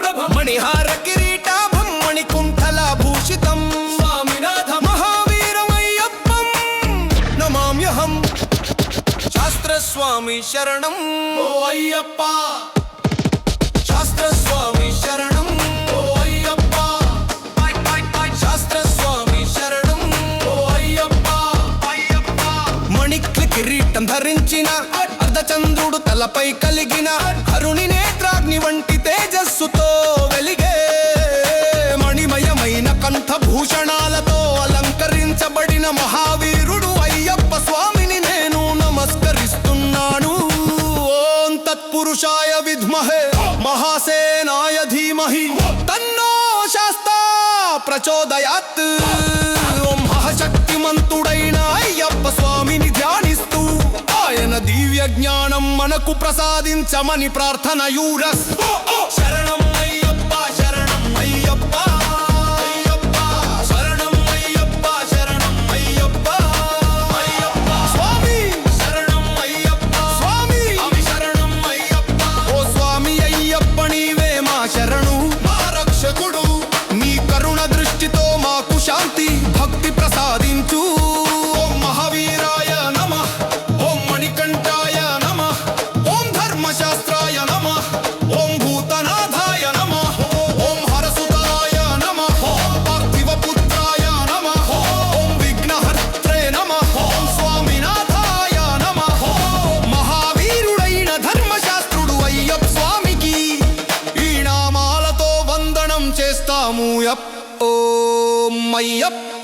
ప్రభం మణిహార కిరీటాభం మణికుంఠలాభూషితం స్వామినాథ మహావీరమయ్యప్పం. నమామ్యహం. శాస్త్రస్వామి శరణం. ఓ అయ్యప్ప శాస్త్రస్వామి శరణం. ఓ అయ్యప్ప శాస్త్రస్వామి శరణం. ఓ అయ్యప్ప అయ్యప్ప మణిక్ల కిరీటం ధరించిన అర్ధచంద్రుడు తలపై కలిగిన అరుణి నేత్రాగ్ని వంటి తేజస్సుతో వెలిగే మణిమయమైన కంఠభూషణాలతో అలంకరించబడిన మహావీరుడు అయ్యప్ప స్వామిని నేను నమస్కరిస్తున్నాను. ఓం తత్పురుషాయ విద్మహే. మహాసేనాయ ధీమహి. తన్నో శాస్తా ప్రచోదయాత్. ఓం మహాశక్తిమంతుడైన మనకు ప్రసాదించమని ప్రార్థన యూరస్ శరణం ఈ నామాలతో వందనం చేస్తాము యప్ ఓం అయ్యప్ప